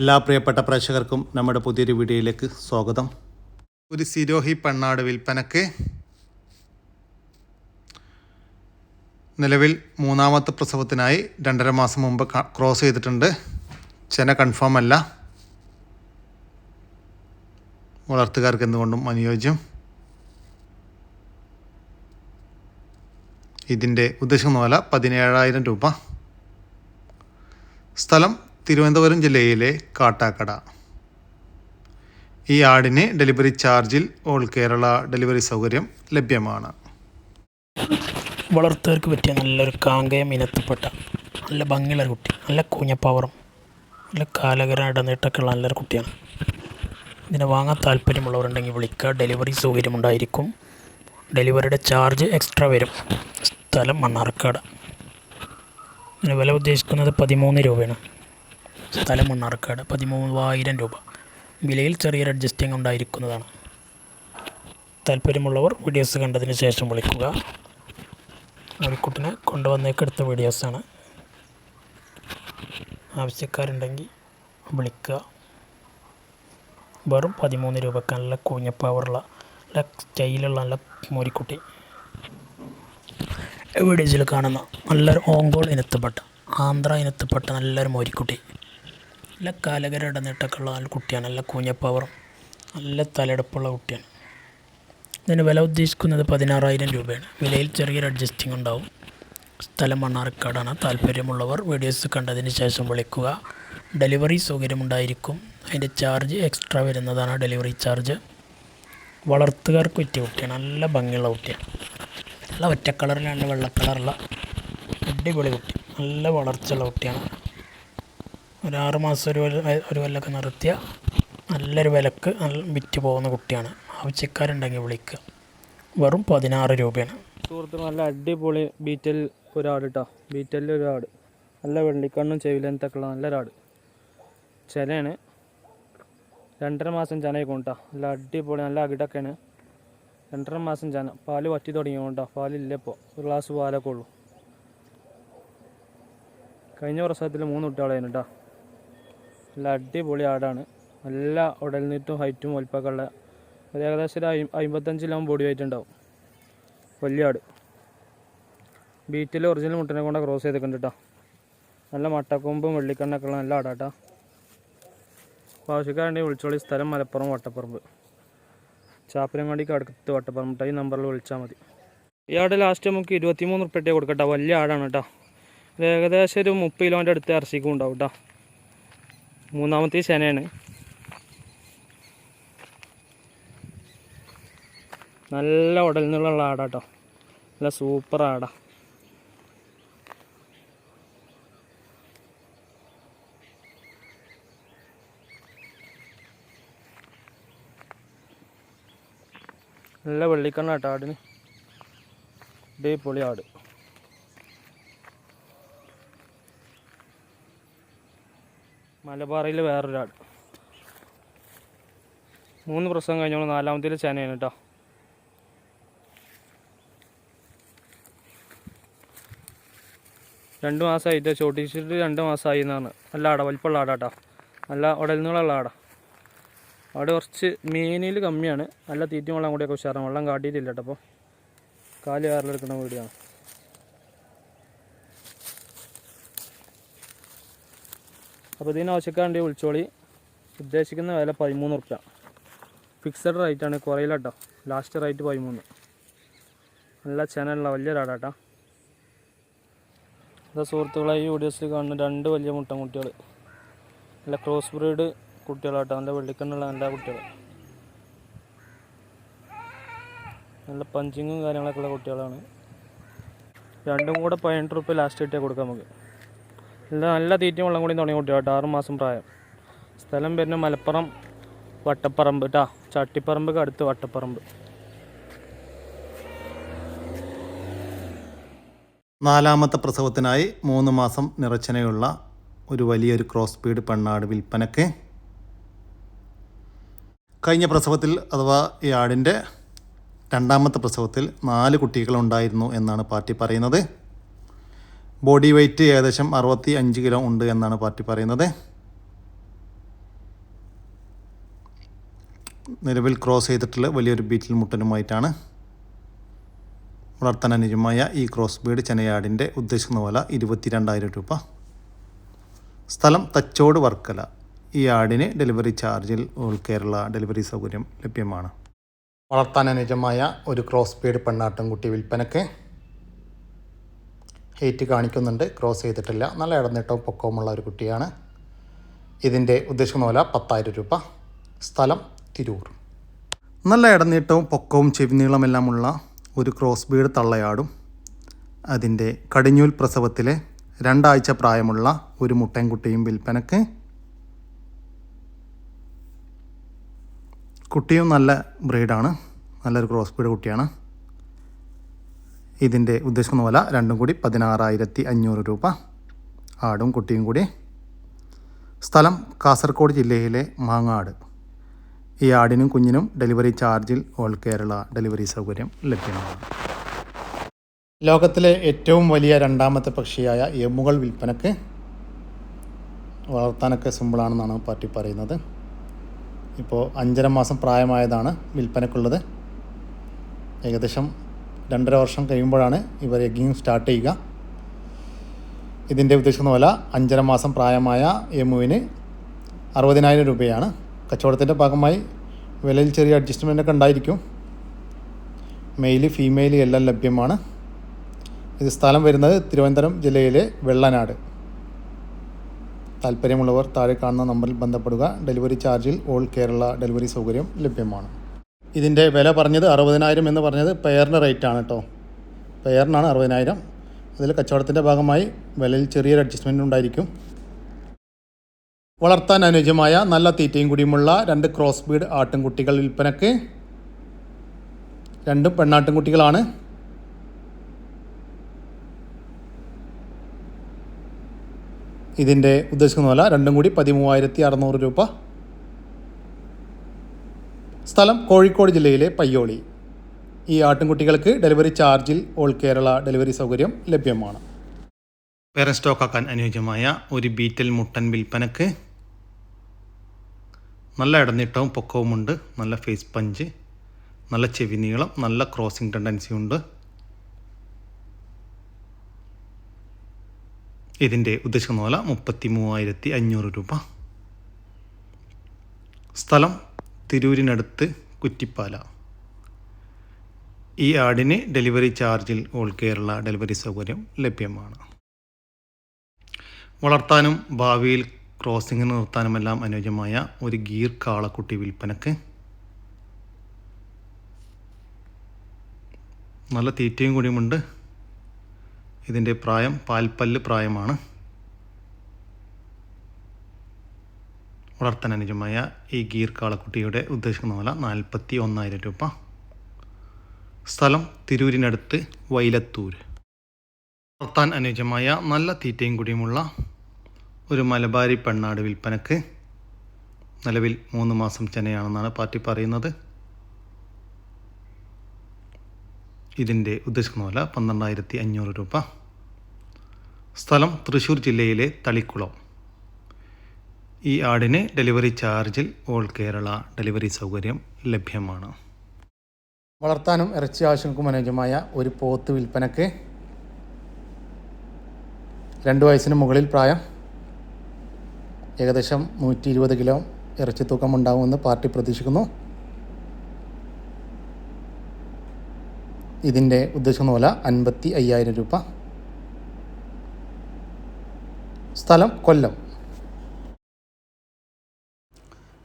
എല്ലാ പ്രിയപ്പെട്ട പ്രേക്ഷകർക്കും നമ്മുടെ പുതിയൊരു വീഡിയോയിലേക്ക് സ്വാഗതം. ഒരു സിരോഹി പെണ്ണാട് വിൽപ്പനക്ക് നിലവിൽ മൂന്നാമത്തെ പ്രസവത്തിനായി രണ്ടര മാസം മുമ്പ് ക്രോസ് ചെയ്തിട്ടുണ്ട്. ചെന കൺഫേം അല്ല. വളർത്തുകാർക്ക് എന്തുകൊണ്ടും അനുയോജ്യം. ഇതിന്റെ ഉദ്ദേശിക്കുന്ന വില പതിനേഴായിരം രൂപ. സ്ഥലം തിരുവനന്തപുരം ജില്ലയിലെ കാട്ടാക്കട. ഈ ആടിന് ഡെലിവറി ചാർജിൽ ഓൾ കേരള ഡെലിവറി സൗകര്യം ലഭ്യമാണ്. വളർത്തവർക്ക് പറ്റിയ നല്ലൊരു കാങ്കയം ഇനത്തിൽപ്പെട്ട നല്ല ഭംഗിയുള്ള കുട്ടി നല്ല കൂഞ്ഞപ്പവറും നല്ല കാലകര ഇടനീട്ടൊക്കെയുള്ള നല്ലൊരു കുട്ടിയാണ്. ഇതിനെ വാങ്ങാൻ താല്പര്യമുള്ളവരുണ്ടെങ്കിൽ വിളിക്കുക. ഡെലിവറി സൗകര്യമുണ്ടായിരിക്കും ഡെലിവറിയുടെ ചാർജ് എക്സ്ട്രാ വരും. സ്ഥലം മണ്ണാർക്കാട്. ഇതിന് വില ഉദ്ദേശിക്കുന്നത് പതിമൂന്ന് രൂപയാണ്. സ്ഥലം മണ്ണാർക്കാട് പതിമൂവായിരം രൂപ. വിലയിൽ ചെറിയൊരു അഡ്ജസ്റ്റിംഗ് ഉണ്ടായിരിക്കുന്നതാണ്. താല്പര്യമുള്ളവർ വീഡിയോസ് കണ്ടതിന് ശേഷം വിളിക്കുക. അവിക്കുട്ടിനെ കൊണ്ടുവന്നേക്ക് എടുത്ത വീഡിയോസാണ് ആവശ്യക്കാരുണ്ടെങ്കിൽ വിളിക്കുക. വെറും പതിമൂന്ന് രൂപക്ക് നല്ല കൂഞ്ഞപ്പവറുള്ള നല്ല സ്റ്റൈലുള്ള നല്ല മോരിക്കുട്ടി. വീഡിയോസിൽ കാണുന്ന നല്ലൊരു ഓങ്കോൾ ഇനത്തിൽപ്പെട്ട ആന്ധ്ര ഇനത്തിൽപ്പെട്ട നല്ലൊരു മോരിക്കുട്ടി. നല്ല കാലകര ഇടനീട്ടൊക്കെയുള്ള നല്ല കുട്ടിയാണ് നല്ല കൂഞ്ഞപ്പവറും നല്ല തലയെടുപ്പുള്ള കുട്ടിയാണ്. ഇതിന് വില ഉദ്ദേശിക്കുന്നത് പതിനാറായിരം രൂപയാണ്. വിലയിൽ ചെറിയൊരു അഡ്ജസ്റ്റിംഗ് ഉണ്ടാവും. സ്ഥലം മണ്ണാർക്കാടാണ്. താല്പര്യമുള്ളവർ വീഡിയോസ് കണ്ടതിന് ശേഷം വിളിക്കുക. ഡെലിവറി സൗകര്യമുണ്ടായിരിക്കും. അതിന്റെ ചാർജ് എക്സ്ട്രാ വരുന്നതാണ് ഡെലിവറി ചാർജ് വളർത്തുകാർക്ക് പറ്റിയ കുട്ടിയാണ്. നല്ല ഭംഗിയുള്ള കുട്ടിയാണ്. നല്ല ഒറ്റ കളറിലാണ് വെള്ള കളറുള്ള അടിപൊളി കുട്ടി. നല്ല വളർച്ചയുള്ള കുട്ടിയാണ്. ഒരു ആറ് മാസം ഒരു ഒരു കൊല്ലമൊക്കെ നിർത്തിയ നല്ലൊരു വിലക്ക് നല്ല വിറ്റ് പോകുന്ന കുട്ടിയാണ്. ആവശ്യക്കാരുണ്ടെങ്കിൽ വിളിക്കുക. വെറും പതിനാറ് രൂപയാണ്. സുഹൃത്ത് നല്ല അടിപൊളി ബീറ്റൽ ഒരാട് കേട്ടോ ബീറ്റലിൽ ഒരാട് നല്ല വെള്ളിക്കണ്ണും നല്ല നല്ലൊരാട്. ചിലയാണ് രണ്ടര മാസം ചനയൊക്കെ കൊണ്ടാ നല്ല അടിപൊളി നല്ല അകിടൊക്കെയാണ്. രണ്ടര മാസം ചന. പാൽ വറ്റി തുടങ്ങി കൊണ്ടാ പാലില്ല ഇപ്പോൾ ഒരു ഗ്ലാസ് പാലൊക്കെ ഉള്ളൂ. കഴിഞ്ഞ പ്രസവത്തിൽ മൂന്ന് കുട്ടികളായിരുന്നു കേട്ടോ നല്ല അടിപൊളി ആടാണ്. നല്ല ഉടൽനീട്ടും ഹൈറ്റും വലിപ്പമൊക്കെ ഉള്ള ഒരു ഏകദേശം ഒരു അമ്പത്തഞ്ച് കിലോ ബോഡി വെയിറ്റ് ഉണ്ടാവും. വലിയ ആട്. ബീറ്റിൽ ഒറിജിനൽ മുട്ടനെ കൊണ്ട് ക്രോസ് ചെയ്തിട്ടുണ്ട് കേട്ടോ നല്ല മട്ടക്കൊമ്പും വെള്ളിക്കണ്ണൊക്കെ ഉള്ള നല്ല ആടാട്ടാ അപ്പോൾ ആവശ്യക്കാരുണ്ടെങ്കിൽ വിളിച്ചോളി. സ്ഥലം മലപ്പുറം വട്ടപ്പറമ്പ്. ചാപ്പനങ്ങാടിക്ക് അടുത്ത് വട്ടപ്പറമ്പ് ഈ നമ്പറിൽ വിളിച്ചാൽ മതി. ഈ ആട് ലാസ്റ്റ് നമുക്ക് ഇരുപത്തിമൂന്ന് ഉറുപ്പ്യട്ടേ കൊടുക്കട്ടോ. വലിയ ആടാണ് കേട്ടോ ഏകദേശം ഒരു മുപ്പത് കിലോന്റെ അടുത്ത് ഇറച്ചിക്കും ഉണ്ടാവും കേട്ടോ മൂന്നാമത്തെ ശനയാണ്. നല്ല ഉടൽ നിന്നുള്ള ആടാട്ടോ നല്ല സൂപ്പർ ആടാ. നല്ല വെള്ളിക്കണ്ണ കേട്ടോ ആടിന്. ഇതേപൊളി ആട്. മലബാറിൽ വേറൊരാൾ. മൂന്ന് പ്രസവം കഴിഞ്ഞോളൂ നാലാമത്തേൽ ചേനയാണ് കേട്ടോ രണ്ട് മാസമായിട്ട് ചോട്ടിച്ചിട്ട് രണ്ട് മാസമായി എന്നാണ്. നല്ല ആട വലിപ്പമുള്ള ആടാട്ടോ നല്ല ഉടൽനീളമുള്ള ആടാ. അവിടെ കുറച്ച് മീനിൽ കമ്മിയാണ്. നല്ല തീറ്റയും വെള്ളം കൂടിയൊക്കെ ഉഷാറാണ്. വെള്ളം കാട്ടിയിട്ടില്ല കേട്ടോ അപ്പോൾ കാൽ കയറിലെടുക്കുന്ന വീടിയാണ് അപ്പോൾ ഇതിന് ആവശ്യക്കാരുണ്ടെങ്കിൽ വിളിച്ചോളി. ഉദ്ദേശിക്കുന്ന വില പതിമൂന്ന് റുപ്യ ഫിക്സഡ് റേറ്റാണ് കുറയില്ല കേട്ടോ ലാസ്റ്റ് റേറ്റ് പതിമൂന്ന്. നല്ല ചനലുള്ള വലിയൊരാടാട്ടാ ഇതാ സുഹൃത്തുക്കളെ ഈ വീഡിയോസിൽ കാണുന്ന രണ്ട് വലിയ മുട്ടൻകുട്ടികൾ നല്ല ക്രോസ് ബ്രീഡ് കുട്ടികളാട്ടോ. നല്ല വെള്ളിക്കണ്ണുള്ള നല്ല കുട്ടികൾ നല്ല പഞ്ചിങ്ങും കാര്യങ്ങളൊക്കെ ഉള്ള കുട്ടികളാണ്. രണ്ടും കൂടെ പതിനെട്ട് റുപ്യ ലാസ്റ്റ് കിട്ടിയാൽ കൊടുക്കാം നമുക്ക്. നല്ല നല്ല തീറ്റയും വെള്ളം കൂടി തുടങ്ങി കുട്ടികളാട്ടോ ആറ് മാസം പ്രായം. സ്ഥലം പേരിന് മലപ്പുറം വട്ടപ്പറമ്പ് കേട്ടോ ചട്ടിപ്പറമ്പ് അടുത്ത് വട്ടപ്പറമ്പ്. നാലാമത്തെ പ്രസവത്തിനായി മൂന്ന് മാസം നിറച്ചനയുള്ള ഒരു വലിയൊരു ക്രോസ് സ്പീഡ് പെണ്ണാട് വിൽപ്പനക്ക് കഴിഞ്ഞ പ്രസവത്തിൽ അഥവാ ഈ ആടിന്റെ രണ്ടാമത്തെ പ്രസവത്തിൽ നാല് കുട്ടികളുണ്ടായിരുന്നു എന്നാണ് പാർട്ടി പറയുന്നത്. ബോഡി വെയ്റ്റ് ഏകദേശം അറുപത്തി അഞ്ച് കിലോ ഉണ്ട് എന്നാണ് പാർട്ടി പറയുന്നത്. നിലവിൽ ക്രോസ് ചെയ്തിട്ടുള്ള വലിയൊരു ബീറ്റിൽ മുട്ടനുമായിട്ടാണ് വളർത്താൻ നിജമായ ഈ ക്രോസ് ബീഡ് ചെനയാടിന്റെ ഉദ്ദേശിക്കുന്ന വില ഇരുപത്തിരണ്ടായിരം രൂപ. സ്ഥലം തച്ചോട് വർക്കല. ഈ ആടിന് ഡെലിവറി ചാർജിൽ ഓൾ കേരള ഡെലിവറി സൗകര്യം ലഭ്യമാണ്. വളർത്താൻ അനുജമായ ഒരു ക്രോസ് ബീഡ് പെണ്ണാട്ടുംകുട്ടി വിൽപ്പനയ്ക്ക് ഹെയ്റ്റ് കാണിക്കുന്നുണ്ട്. ക്രോസ് ചെയ്തിട്ടില്ല. നല്ല ഇടനേട്ടവും പൊക്കവുമുള്ള ഒരു കുട്ടിയാണ്. ഇതിന്റെ ഉദ്ദേശിക്കുന്ന പോലെ പത്തായിരം രൂപ. സ്ഥലം തിരൂർ. നല്ല ഇടനീട്ടവും പൊക്കവും ചെവിനീളമെല്ലാമുള്ള ഒരു ക്രോസ് ബീഡ് തള്ളയാടും. അതിന്റെ കടിഞ്ഞൂൽ പ്രസവത്തിലെ രണ്ടാഴ്ച പ്രായമുള്ള ഒരു മുട്ടൻകുട്ടിയും വിൽപ്പനക്ക്. കുട്ടിയും നല്ല ബ്രീഡാണ്. നല്ലൊരു ക്രോസ് ബീഡ് കുട്ടിയാണ്. ഇതിന്റെ ഉദ്ദേശിക്കുന്ന വില രണ്ടും കൂടി പതിനാറായിരത്തി അഞ്ഞൂറ് രൂപ. ആടും കുട്ടിയും കൂടി. സ്ഥലം കാസർഗോഡ് ജില്ലയിലെ മാങ്ങാട്. ഈ ആടിനും കുഞ്ഞിനും ഡെലിവറി ചാർജിൽ ഓൾ കേരള ഡെലിവറി സൗകര്യം ലഭ്യമാണ്. ലോകത്തിലെ ഏറ്റവും വലിയ രണ്ടാമത്തെ പക്ഷിയായ എമ്മുകൾ വിൽപ്പനക്ക് വളർത്താനൊക്കെ സിമ്പിളാണെന്നാണ് പാർട്ടി പറയുന്നത്. ഇപ്പോൾ അഞ്ചര മാസം പ്രായമായതാണ് വിൽപ്പനക്കുള്ളത്. ഏകദേശം രണ്ടര വർഷം കഴിയുമ്പോഴാണ് ഇവർ എഗ്ഗിങ് സ്റ്റാർട്ട് ചെയ്യുക. ഇതിന്റെ ഉദ്ദേശിക്കുന്ന വില അഞ്ചര മാസം പ്രായമായ എമുവിന് അറുപതിനായിരം രൂപയാണ്. കച്ചവടത്തിന്റെ ഭാഗമായി വിലയിൽ ചെറിയ അഡ്ജസ്റ്റ്മെന്റ് ഒക്കെ ഉണ്ടായിരിക്കും. മെയിൽ ഫീമെയിൽ എല്ലാം ലഭ്യമാണ്. ഇത് സ്ഥലം വരുന്നത് തിരുവനന്തപുരം ജില്ലയിലെ വെള്ളനാട്. താല്പര്യമുള്ളവർ താഴെ കാണുന്ന നമ്പറിൽ ബന്ധപ്പെടുക. ഡെലിവറി ചാർജിൽ ഓൾ കേരള ഡെലിവറി സൗകര്യം ലഭ്യമാണ്. ഇതിന്റെ വില പറഞ്ഞത് അറുപതിനായിരം എന്ന് പറഞ്ഞത് പെയറിന്റെ റേറ്റ് ആണ് കേട്ടോ പെയറിനാണ് അറുപതിനായിരം. അതിൽ കച്ചവടത്തിന്റെ ഭാഗമായി വിലയിൽ ചെറിയൊരു അഡ്ജസ്റ്റ്മെന്റ് ഉണ്ടായിരിക്കും. വളർത്താൻ അനുയോജ്യമായ നല്ല തീറ്റയും കൂടിയുമുള്ള രണ്ട് ക്രോസ് ബീഡ് ആട്ടിൻകുട്ടികൾ വിൽപ്പനക്ക്. രണ്ടും പെണ്ണാട്ടിൻകുട്ടികളാണ്. ഇതിന്റെ ഉദ്ദേശിക്കുന്ന വില രണ്ടും കൂടി പതിമൂവായിരത്തി അറുന്നൂറ് രൂപ. സ്ഥലം കോഴിക്കോട് ജില്ലയിലെ പയ്യോളി. ഈ ആട്ടിൻകുട്ടികൾക്ക് ഡെലിവറി ചാർജിൽ ഓൾ കേരള ഡെലിവറി സൗകര്യം ലഭ്യമാണ്. വേറെ സ്റ്റോക്കാക്കാൻ അനുയോജ്യമായ ഒരു ബീറ്റൽ മുട്ടൻ വിൽപ്പനക്ക് നല്ല ഇടനീട്ടവും പൊക്കവുമുണ്ട് നല്ല ഫേസ് പഞ്ച് നല്ല ചെവി നീളം നല്ല ക്രോസിംഗ് ടെൻഡൻസി ഉണ്ട്. ഇതിന്റെ ഉദ്ദേശിക്കുന്ന പോലെ മുപ്പത്തി മൂവായിരത്തി അഞ്ഞൂറ് രൂപ. സ്ഥലം തിരൂരിനടുത്ത് കുറ്റിപ്പാല. ഈ ആടിന് ഡെലിവറി ചാർജിൽ ഓൾ കേരള ഡെലിവറി സൗകര്യം ലഭ്യമാണ്. വളർത്താനും ഭാവിയിൽ ക്രോസിംഗ് നിർത്താനുമെല്ലാം അനുയോജ്യമായ ഒരു ഗീർ കാളക്കുട്ടി വിൽപ്പനക്ക് നല്ല തീറ്റയും കൂടിയുമുണ്ട്. ഇതിന്റെ പ്രായം പാൽപ്പല്ല് പ്രായമാണ്. വളർത്താൻ അനുജമായ ഈ ഗീർ കാളക്കുട്ടിയുടെ ഉദ്ദേശിക്കുന്ന വില നാൽപ്പത്തി ഒന്നായിരം രൂപ. സ്ഥലം തിരൂരിനടുത്ത് വൈലത്തൂർ. വളർത്താൻ അനുയോജ്യമായ നല്ല തീറ്റയും കൂടിയുമുള്ള ഒരു മലബാരി പെണ്ണാട് വിൽപ്പനക്ക് നിലവിൽ മൂന്ന് മാസം ചെനയാണെന്നാണ് പാർട്ടി പറയുന്നത്. ഇതിന്റെ ഉദ്ദേശിക്കുന്ന വില പന്ത്രണ്ടായിരത്തി അഞ്ഞൂറ് രൂപ. സ്ഥലം തൃശ്ശൂർ ജില്ലയിലെ തളിക്കുളം. ഈ ആടിന് ഡെലിവറി ചാർജിൽ ഓൾ കേരള ഡെലിവറി സൗകര്യം ലഭ്യമാണ്. വളർത്താനും ഇറച്ചി ആവശ്യങ്ങൾക്കും അനുയോജ്യമായ ഒരു പോത്ത് വിൽപ്പനക്ക് രണ്ട് വയസ്സിന് മുകളിൽ പ്രായം ഏകദേശം നൂറ്റി ഇരുപത് കിലോ ഇറച്ചി തൂക്കം ഉണ്ടാകുമെന്ന് പാർട്ടി പ്രതീക്ഷിക്കുന്നു. ഇതിന്റെ ഉദ്ദേശിക്കുന്ന പോലെ അൻപത്തി അയ്യായിരം രൂപ. സ്ഥലം കൊല്ലം.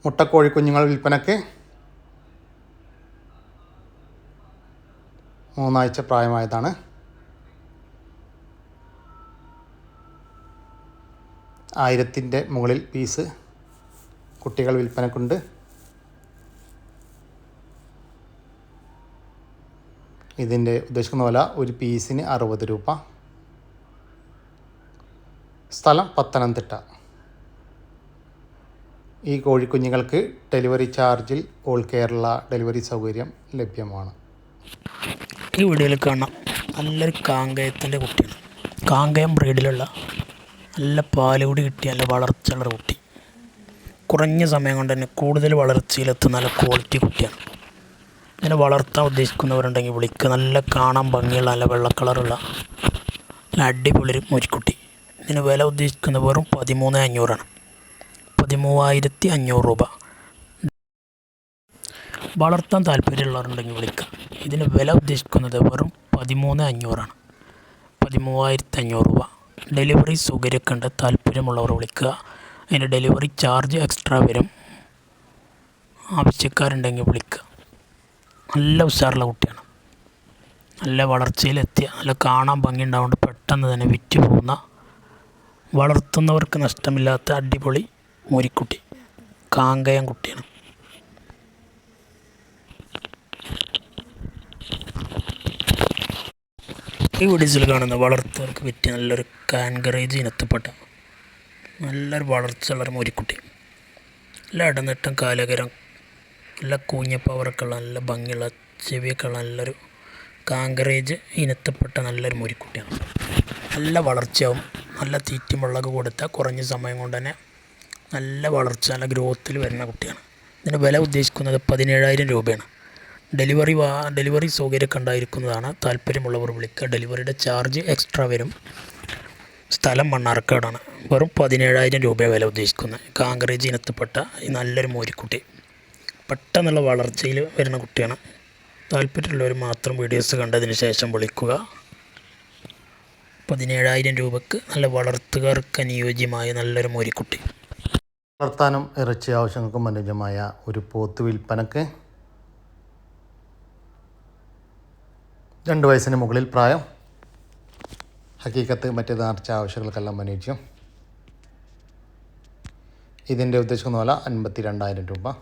മുട്ടക്കോഴി കുഞ്ഞുങ്ങൾ വിൽപ്പനക്ക് മൂന്നാഴ്ച പ്രായമായതാണ്. ആയിരത്തിന്റെ മുകളിൽ പീസ് കുട്ടികൾ വിൽപ്പനക്കുണ്ട്. ഇതിന്റെ ഉദ്ദേശിക്കുന്ന വില ഒരു പീസിന് അറുപത് രൂപ. സ്ഥലം പത്തനംതിട്ട. ഈ കോഴിക്കുഞ്ഞുങ്ങൾക്ക് ഡെലിവറി ചാർജിൽ ഓൾ കേരള ഡെലിവറി സൗകര്യം ലഭ്യമാണ്. ഈ വീഡിയോയിൽ കാണാം നല്ലൊരു കാങ്കയത്തിന്റെ കുട്ടിയാണ്. കാങ്കയം ബ്രീഡിലുള്ള നല്ല പാലുകൂടി കിട്ടിയ നല്ല വളർച്ചയുള്ള കുട്ടി. കുറഞ്ഞ സമയം കൊണ്ട് തന്നെ കൂടുതൽ വളർച്ചയിലെത്തുന്ന നല്ല ക്വാളിറ്റി കുട്ടിയാണ്. ഇതിനെ വളർത്താൻ ഉദ്ദേശിക്കുന്നവരുണ്ടെങ്കിൽ വിളിക്കുക നല്ല കാണാൻ ഭംഗിയുള്ള നല്ല വെള്ള കളറുള്ള നല്ല അടിപൊളി ഒരു മുരിക്കുട്ടി. ഇതിന് വില ഉദ്ദേശിക്കുന്ന വെറും പതിമൂന്ന് അഞ്ഞൂറാണ്. പതിമൂവായിരത്തി അഞ്ഞൂറ് രൂപ. വളർത്താൻ താല്പര്യമുള്ളവരുണ്ടെങ്കിൽ വിളിക്കാം. ഇതിന് വില ഉദ്ദേശിക്കുന്നത് വെറും പതിമൂന്ന് അഞ്ഞൂറാണ്. പതിമൂവായിരത്തി അഞ്ഞൂറ് രൂപ. ഡെലിവറി സൗകര്യമൊക്കെ താല്പര്യമുള്ളവർ വിളിക്കുക. അതിന്റെ ഡെലിവറി ചാർജ് എക്സ്ട്രാ വരും. ആവശ്യക്കാരുണ്ടെങ്കിൽ വിളിക്കുക. നല്ല ഉഷാറുള്ള കുട്ടിയാണ്. നല്ല വളർച്ചയിലെത്തിയ നല്ല കാണാൻ ഭംഗി ഉണ്ടാവുകൊണ്ട് പെട്ടെന്ന് തന്നെ വിറ്റ് പോകുന്ന വളർത്തുന്നവർക്ക് നഷ്ടമില്ലാത്ത അടിപൊളി മുരിക്കുട്ടി. കാങ്കയം കുട്ടിയാണ്. ഈ വീഡിയോസിൽ കാണുന്ന വളർത്തവർക്ക് പറ്റിയ നല്ലൊരു കാൻകറേജ് ഇനത്തിൽപ്പെട്ട നല്ലൊരു വളർച്ചയുള്ളൊരു മുരിക്കുട്ടി. നല്ല ഇടനിട്ടം കാലകരം നല്ല കൂഞ്ഞപ്പവറൊക്കെ ഉള്ള നല്ല ഭംഗിയുള്ള ചെവിയൊക്കെ ഉള്ള നല്ലൊരു കാങ്കറേജ് ഇനത്തപ്പെട്ട നല്ലൊരു മുരിക്കുട്ടിയാണ്. നല്ല വളർച്ചയാവും നല്ല തീറ്റി മുളക് കൊടുത്താൽ കുറഞ്ഞ സമയം കൊണ്ട് തന്നെ നല്ല വളർച്ച നല്ല ഗ്രോത്തിൽ വരുന്ന കുട്ടിയാണ്. ഇതിന് വില ഉദ്ദേശിക്കുന്നത് പതിനേഴായിരം രൂപയാണ്. ഡെലിവറി വാ ഡെലിവറി സൗകര്യം ഉണ്ടായിരിക്കുന്നതാണ് താല്പര്യമുള്ളവർ വിളിക്കുക. ഡെലിവറിയുടെ ചാർജ് എക്സ്ട്രാ വരും. സ്ഥലം മണ്ണാർക്കാടാണ്. വെറും പതിനേഴായിരം രൂപ വില ഉദ്ദേശിക്കുന്നത്. കാങ്കറേജ് ഇനത്തിൽപ്പെട്ട ഈ നല്ലൊരു മോരിക്കുട്ടി. പെട്ടെന്നുള്ള വളർച്ചയിൽ വരുന്ന കുട്ടിയാണ്. താല്പര്യമുള്ളവർ മാത്രം വീഡിയോസ് കണ്ടതിന് ശേഷം വിളിക്കുക. പതിനേഴായിരം രൂപക്ക് നല്ല വളർത്തുകാർക്ക് അനുയോജ്യമായ നല്ലൊരു മോരിക്കുട്ടി. വളർത്താനും ഇറച്ചി ആവശ്യങ്ങൾക്കും അനുയോജ്യമായ ഒരു പോത്ത് വിൽപ്പനക്ക് രണ്ട് വയസ്സിന് മുകളിൽ പ്രായം. ഹക്കീക്കത്ത് മറ്റ് നേർച്ച ആവശ്യങ്ങൾക്കെല്ലാം അനുയോജ്യം. ഇതിന്റെ ഉദ്ദേശിക്കുന്ന വില അൻപത്തി രണ്ടായിരം രൂപ.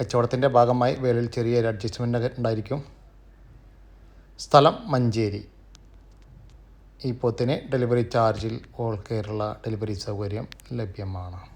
കച്ചവടത്തിന്റെ ഭാഗമായി വിലയിൽ ചെറിയൊരു അഡ്ജസ്റ്റ്മെന്റ് ഉണ്ടായിരിക്കും. സ്ഥലം മഞ്ചേരി. ഈ പോത്തിന് ഡെലിവറി ചാർജിൽ ഓൾ കേരള ഡെലിവറി സൗകര്യം ലഭ്യമാണ്.